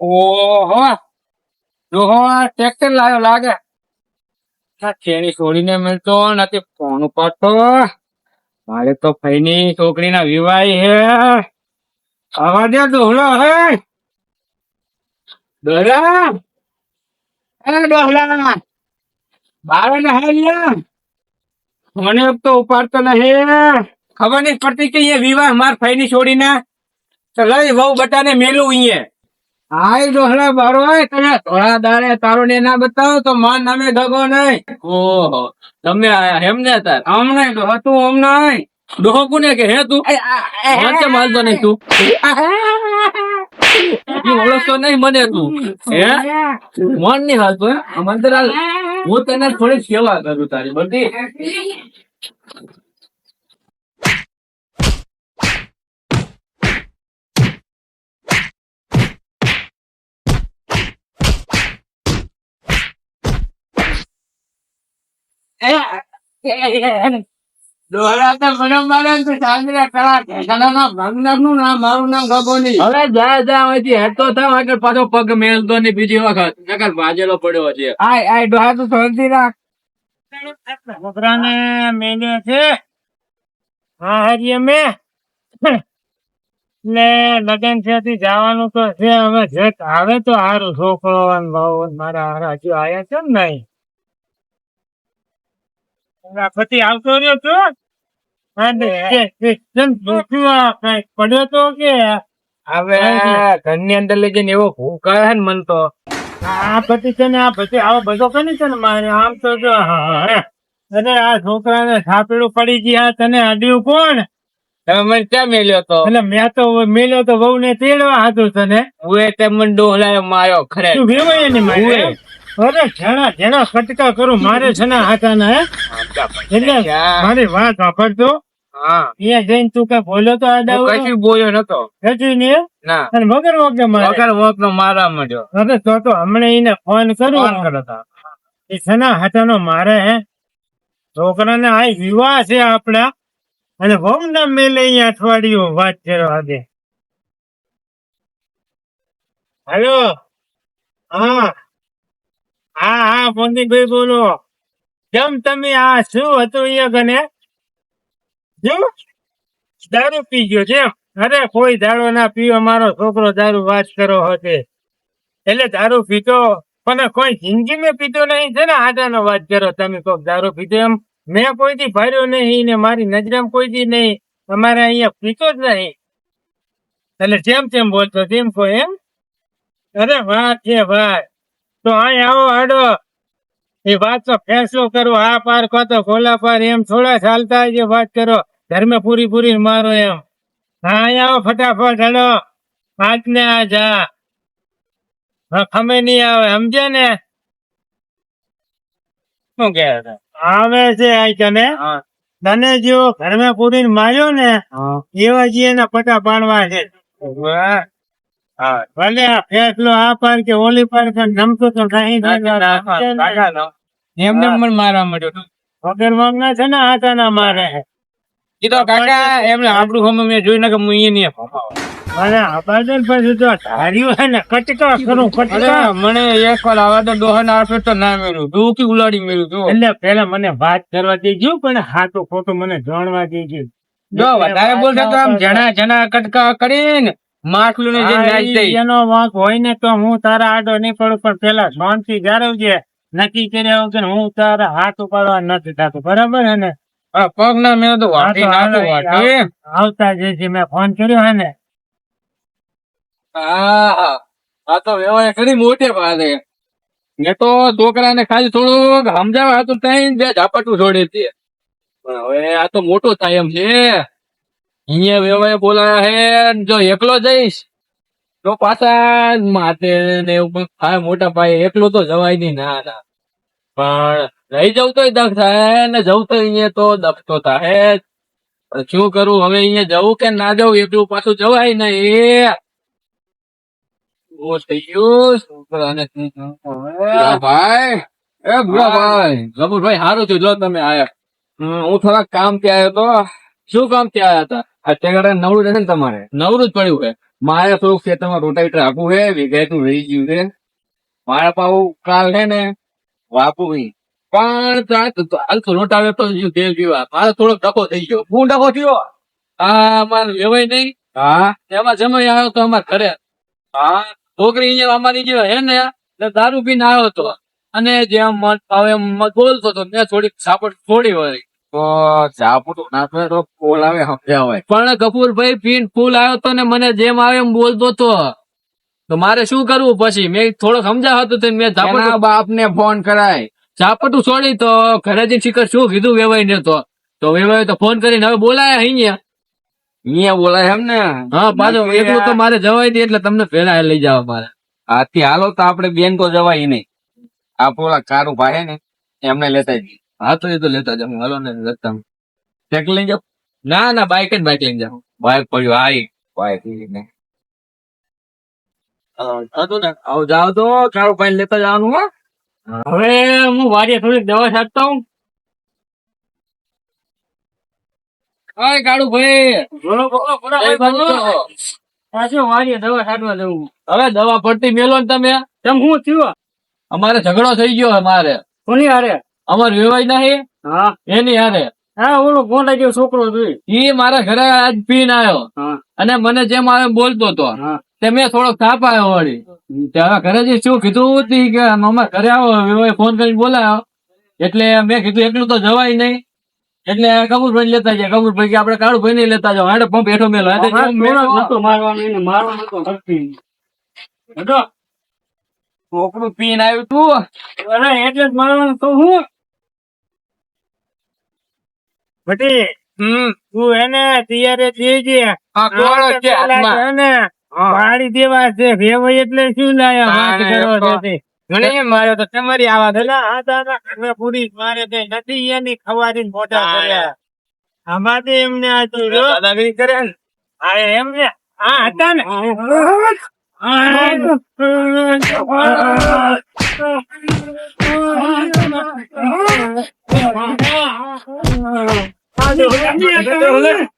ઓહો. જોહો ટ્રેક્ટર છોડીને મળતો નથી, ફોન ઉપાડતો મારે તો ફઈની છોકરીના વિવાહ હે. આવા દે ડોહલો હે. એ ડોહલા બારે મને તો ઉપાડતો નહીં. ખબર નહીં પડતી કે એ વિવાહ માર ફઈની છોડી ના લઈ વહુ બટાને મેલું અહીંયા. હાય ડોહલા બારો તને થોડા દાડે તારો ને ના બતાવો તો માન નામે ગગો નહીં ઓહો તમે એમ ને તાર. આમ નહીં ડોહો તું આમ નહીં ડોહો કુને કે હે તું? માનતો નહીં તું? ઓળખતો નહીં મને તું. હે? મન નહીં હાલતો હે? મન તો હાલ હું તને થોડી સેવા કરું તારી બધી. ડોહલા તો મને મારે તો ચાંદરા કરા ઠેકાણાના ભાગનારનું નામ મારું નામ ખબર હવે જા જા અહીંથી હેઠતો થાવ આગળ પાછો પગ મેલતો નહીં બીજી વખત. નકર ભાજેલો પડ્યો છે. આય આય ડોહા તો શાંતિ રાખ. છોકરાને મેલે છે. હા હરી અમે. ને લગન છે જવાનું તો છે હવે જે આવે તો સારું છોકરો મારા હારા હજુ આવ્યા છે ને નહીં. પછી આવતો રહ્યો તો પડ્યો તો કે? હવે ઘરની અંદર લઈ જઈને એવો ભૂખ આવે ને મન તો. આ પછી છે ને આ પછી આવો બધો કરી છે ને મારે? આમ તો જો હા, હા. અરે આ છોકરાને છાપેડું પડી ગયા તને અડ્યું કોણ તમે મને ક્યાં મેલ્યો તો? એટલે મેં તો મેલ્યો તો બહુ ને તેડવા હતું તને હું તે મને ડોહલાયો માર્યો ખરે. તું અરે જેણા જેણા કટકા કરું મારે છે ને હાથાના હે? એટલે મારી વાત સાંભળતો હા. જઈને તું કઈ બોલ્યો તો કશું બોલ્યો નતો. કશું ને ના. અને વગર વગર વગર વગર મારા મળ્યો અરે તો તો હમણાં એને ફોન કરું ફોન કરો એ છે ને હાથાનો મારે હે? છોકરાને આ વિવાહ છે આપડા અને બહુ ના મેલે અહીંયા અઠવાડિયું વાત કરો દે હેલો? હા. હા હા મોદીભાઈ બોલો. કેમ તમે આ શું હતું અહીંયા કને શું દારૂ પી ગયો છે? અરે કોઈ દારૂ ના પીવો, મારો છોકરો દારૂ વાત કરો હશે. એટલે દારૂ પીતો, પણ કોઈ જિંદગી મેં પીતો નહીં. છે ને આટાનો વાત કરો, તમે કોક દારૂ પીતો એમ. મેં કોઈથી ભર્યો નહીં ને મારી નજરમાં કોઈથી નહીં. અમારે અહીંયા પીતો જ નહીં. એટલે જેમ તેમ બોલતો, તેમ કોઈ એમ. અરે વાત છે ભાઈ તો અહીં આવો, આડો. એ વાત તો ફેસલો કરો? આ પાર કહો તો ખોલા પાર એમ થોડા ચાલતા જે વાત કરો. ધર્મે પૂરી પૂરી મારો એમ. હા આવો ફટાફટ હેડો. પાંચ ને આ જા. ખમે નહીં આવે સમજે ને? શું કે આવે છે આ તને તને જેવો ઘરમાં પૂરી માર્યો ને એવા જે એના પટા પાડવા છે. ભલે આ ફેસલો આ પાર કે ઓલી પાર નમતો તો નહીં એમને પણ મારવા માંડ્યો વગર વાંગના છે ને હાથાના મારે એ તો કાકા એમને આપણું હમ મેં જોઈ ને કે હું અહીંયા નહીં મને આબાદન પછી તો ધાર્યું હે ને કટકા કરું કટકા. મને એક વાર આવા તો ડોહા ના તો ના મેળ્યું ડોકી ઉલાડી મેળ્યું જો એટલે પેલા મને વાત કરવા દેજો પણ હાથો ખોટું મને જાણવા દેજો. જો વધારે બોલતો તો આમ જણા જણા કટકા કરીને માટલું ને જે નાઈ દઈ એનો વાંક હોય ને તો હું તારા આડો નહીં પડું પણ પેલા શાંતિ જાળવજે. નક્કી કર્યા વગર હું તારા હાથ ઉપાડવા નથી થતું. બરાબર હે ને? પગ ના મેં તો વાટી નાખું વાટી આવતા જે મેં ફોન કર્યો હે ને? હા આ તો વ્યવહાર ઘણી મોટી છે. મેં તો છોકરાને ખાલી થોડુંક સમજાવવા હતું ત્યાં બે ઝાપટું છોડી પણ હવે આ તો મોટો થાય એમ છે. અહીંયા વ્યવહાર બોલાયા હે જો એકલો જઈશ તો પાછા માથે ને મોટા પાયે એકલો તો જવાય નહીં. ના ના. પણ રહી જવું તોય દખ થાય ને જવું તો અહીંયા તો દખ તો થાય પણ શું કરું હવે અહીંયા જવું કે ના જવું એટલું પાછું જવાય ને એ. થઈ ગયું? ભાઈ એ ભાઈ ગબુરભાઈ સારું થયું જો તમે આયા. હમ, હું થોડાક કામ આવ્યો તો. શું કામથી આવ્યા હતા? અત્યારે નવરું રહેશે ને તમારે? નવરું જ પડ્યું છે મારે થોડુંક ખેતરમાં રોટાવીટર આપવું છે વિઘાયતું રહી ગયું છે. મારા પાવું કાલ છે ને વાપું પણ તો હાલ તો તો તેલ પીવા મારે થોડોક ડકો થઈ ગયો. હું ડકો થયો? હા અમારે વેવાય નહીં. હા? એમાં જમાઈ આવ્યો તો અમારે ઘરે. હા? છોકરી અહીંયા અમારી જે હે ને એટલે દારૂ પીને આવ્યો હતો. અને જેમ મન હવે બોલતો હતો મેં થોડીક સાપડ છોડી વળી તો સાપડ નાખે તો બોલાવે સમજાવે પણ કપૂરભાઈ પીન ફૂલ આવ્યો તો ને મને જેમ આવે એમ બોલતો હતો તો મારે શું કરવું પછી? મેં થોડો સમજાવ હતું મેં ઝાપટ બાપ ને ફોન કરાય. ઝાપટું છોડી તો ઘરે જઈને શીખર શું કીધું વેવાઈ ને તો? તો વેવાઈ તો ફોન કરીને હવે બોલાય અહીંયા. અહીંયા બોલાય એમ ને? હા પાછો એકલું તો મારે જવાય નહીં એટલે તમને પેલા લઈ જવા મારે. આથી હાલો તો આપણે બેન તો જવાય નહીં. આ પોલા કારું ભાઈ ને એમને લેતા જઈએ હા તો એ તો લેતા જાઉં હાલો ને લેતા સાયકલ લઈ જાઉં ના ના બાઈક જ બાઈક લઈને જાઉં. બાઈક પડ્યું હા બાઈક લઈને. હતું ને. આવો જાઓ તો કારું ભાઈ લેતા જવાનું હો. હવે હું વાડીએ થોડીક દવા છાંટતા હું હાય કાળું ભાઈ. બોલો બોલો બોલો કઈ બાજુ બોલો. છો? પાછું વાડીએ દવા છાંટવા જવું. હવે દવા પડતી મેલો ને તમે? તેમ હું થયું? અમારે ઝઘડો થઈ ગયો અમારે કોની હારે? અમાર વેવાય નહીં? હા. એની હારે. હા ઓલો ગોંડા જેવો છોકરો જોઈ. એ મારા ઘરે આજ પીને આવ્યો અને મને જેમ આવે બોલતો હતો હા. તે મેં થોડોક થાપ આવ્યો વળી. ઘરે જે શું કીધું હતી કે મામા ઘરે આવો. ફોન કરીને બોલાયો. એટલે મેં કીધું એકલું તો જવાય નહીં. એટલે કબૂરભાઈ લેતા જાય કબૂરભાઈ કે આપણે કાળુભાઈ નહીં લેતા જાવ હાડે પંપ હેઠો મેલો. મારવાનો પીને આવ્યું તું. અરે એટલે જ મારવાનું તો હું? ભટી હમ. તું એને તૈયારી દેજે. આ કોળો છે હાથમાં. પાડી દેવા છે ભેવાઈ એટલે શું લાયા વાત કરો. છો તે? ઘણી માર્યો તો તમારી આવા થયેલા આ દાદા ઘરે પૂરી મારે તે નથી એની ખવારી મોટા કર્યા. અમારે એમને આ તો દાદાગીરી કરે ને. હા એમને ને? હા હતા ને? એ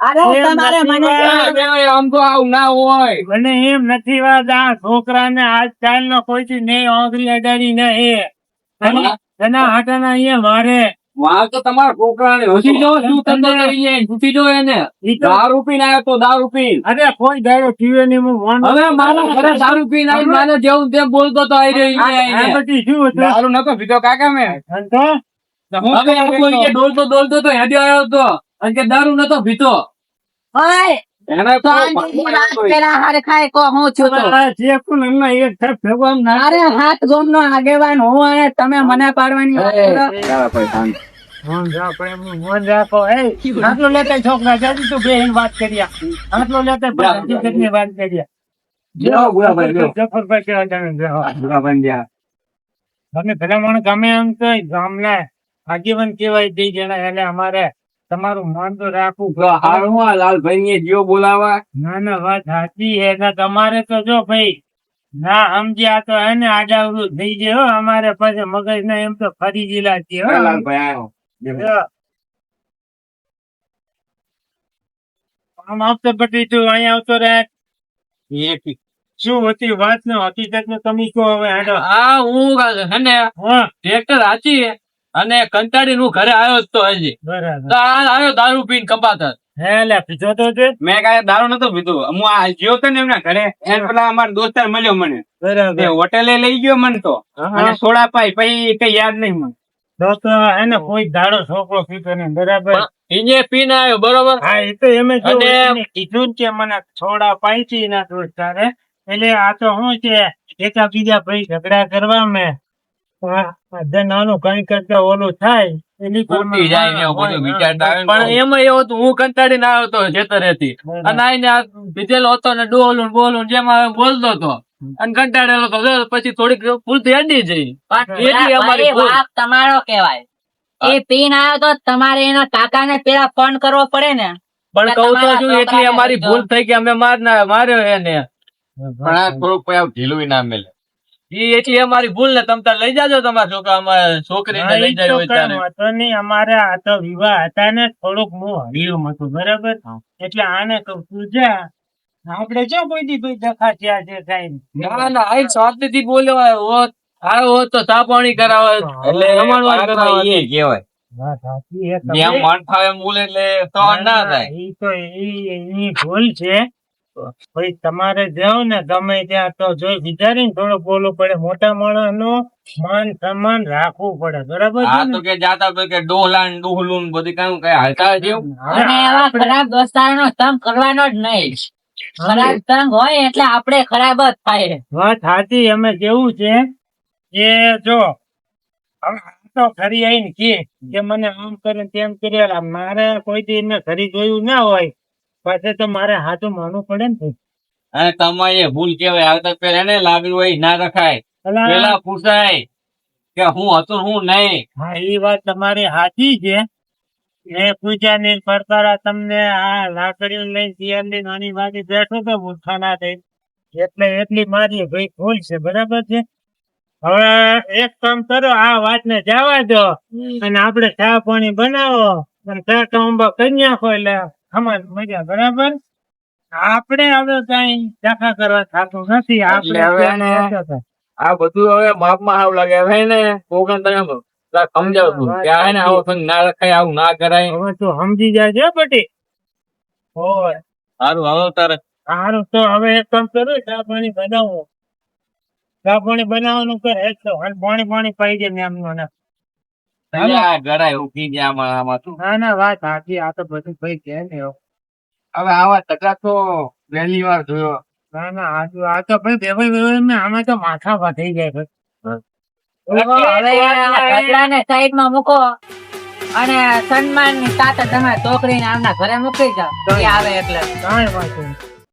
એ આમ તો આવું ના હોય. મને એમ નથી વાત આ છોકરાને આજકાલ નો કોઈ ને આંગળી અડાડી ન હે. એના હાટાના અહીંયા મારે વાં તો તમારા છોકરાને હસી જો શું તમને ઘૂસી જો એને. ઈ દારૂ પીને આવ્યો તો દારૂ પીને અરે કોઈ દાડો પીવે નહીં હું હવે મારા ઘરે દારૂ પીને મારે જેવું તેમ બોલતો તો આવી રહ્યો શું હતું? દારૂ નતો પીધો કાકા મેં. ધંધો? હવે કોઈ કે ડોલતો ડોલતો તો હેડ્યો આવ્યો તો. અને કે દારૂ નતો પીતો. આગેવાન હું તમે મને પાડવાની આટલો લેતા છોકરા જાજી તું બેહીને વાત કર્યા આટલો લેતા હકીકતની વાત કર્યા. અમે ભલામણ ગમે એમ તો ગામના આગેવાન કેવાય જઈ જણા એટલે અમારે તમારું માન તો રાખવું હારું આ લાલભાઈ ને જીઓ બોલાવા. ના ના વાત સાચી હે ના તમારે તો જો ભાઈ ના સમજ્યા તો એને આડાવડું થઈ જાય અમારે પછી મગજ ના એમ તો ફરી ગયેલા છે. આમ આવતો પટી તું અહીંયા આવતો રહે શું હતી વાત ને હકીકત ને તમે કહો હવે હા હું હે ને હા. ટ્રેક્ટર હાચી અને કંટાળી નું ઘરે આવ્યો જ તો હજી. બરાબર. તો આ આવ્યો દારૂ પીને કપાતા હે લે પીછો તો છે મેં કાંઈ દારૂ નતો પીધો. હું આ જ્યો તો ને એમના ઘરે એને પેલા અમારો દોસ્તાર મળ્યો મને. બરાબર. હોટેલે લઈ ગયો મને તો. અને સોડા પાઈ પછી કઈ યાદ નહીં મને. તો તો એને કોઈ દાડો છોકરો પીતો નહીં બરાબર? ઇને પીને આવ્યો બરોબર? હા એ તો એમ જ કીધું ને કે મને થોડા પાઈતી ના એના દોસ્તારે. એટલે આ તો શું છે? એકા બીજા ભાઈ ઝઘડા કરવા મેં. આ- આ કઈ કરતા ઓલું થાય એની ફૂટી જાય ને બધું વિચારતા પણ પણ એમાં એવું હતું હું હતો અને આઈને હતો ને ડોલું બોલું ને જેમ આવે બોલતો હતો. અને કંટાળેલો હતો પછી થોડીક ભૂલથી અડી જઈ અમારી તમારો કેવાય એ પીન આવ્યો તો તમારે એના કાકાને પેલા ફોન કરવો પડે ને. પણ કહું તો છું એટલી અમારી ભૂલ થઈ કે અમે માર ના માર્યો એને. પણ થોડુંક ઢીલું ના મેલે. એટલી અમારી ભૂલ ને તમે લઈ જાજો તમારા છોકરા અમારા છોકરીને લઈ ત્યારે વાંધો નહીં. અમારે આ તો વિવાહ હતા ને થોડુંક હું હળિયું હતું બરાબર? એટલે આને કઉ તું જા આપડે જો કોઈ દી ભાઈ દખા થયા છે કઈ ના ના આ શાંતિથી બોલ્યો હોય હોત આ હોત તો ચા પાણી કરાવે એટલે જમણવાર કરાવે. ઈ કહેવાય. એમ એટલે તો ના થાય. ઈ તો એ એની ભૂલ છે. ભાઈ તમારે જાવ ને ગમે ત્યાં તો જોઈ વિચારીને થોડું બોલવું પડે. મોટા માણસનું માન સન્માન રાખવું પડે. બરાબર છે આ તો કે જાતા તો કે ડોહલાન ને ડોહલું ને બધું કઈ હાલતા જ અને એવા ખરાબ દોસ્તારનો તંગ કરવાનો જ નહીં. ખરાબ તંગ હોય એટલે આપણે ખરાબ જ થાય. વાત સાચી અમે કેવું છે કે જો તો ખરી આવીને કે કે મને આમ કરે તેમ કરે મારે કોઈ દી એને ખરી જોયું ના હોય. પછી તો મારે હાથું માનવું પડે ને. અને તમારે એ ભૂલ કેવાય આવતા પેલા ને લાગ્યું હોય ના રખાય. પેલા પૂછાય કે હું હતું હું નહીં. હા એ વાત તમારી સાચી છે. એ પૂજાની પરકારા તમને આ લાકડીઓ શિયાળની નાની વાગી બેઠો તો મૂર્ખા ના થઈ. એટલે એટલી મારી ભાઈ ભૂલ છે બરાબર છે? હવે એક કામ કરો આ વાત ને જવા દો. અને આપણે ચા પાણી બનાવો. અને ચા કંબા કરી નાખો એટલે ખમણ મજા બરાબર? આપણે હવે કઈ ચાખા કરવા થતું નથી. આપણે હવે. આ બધું હવે માપમાં આવું લાગે. હવે ને કોકને તમે જરાક કે આ ને આવો સંગ ના રખાય આવું ના કરાય. હવે તો સમજી જાય બટી. હોય સારું હવે તારે. સારું તો હવે એક કામ કરું ચા પાણી બનાવો. ચા પાણી બનાવવાનું કરે તો પાણી પાણી પાઈ જાય ને ગયા શું ના ના વાત સાચી. આ તો બધું ભાઈ કે ને. હવે આવા ટકા તો પહેલી વાર જોયો. ના ના આ તો આ તો ભાઈ ભેગો ભેગો ને આમાં તો માથા વધી જાય ભાઈ. હવે કચરાને મૂકો અને સન્માનની સાથે તમે છોકરીને આમના ઘરે મૂકી જાઓ. આવે એટલે.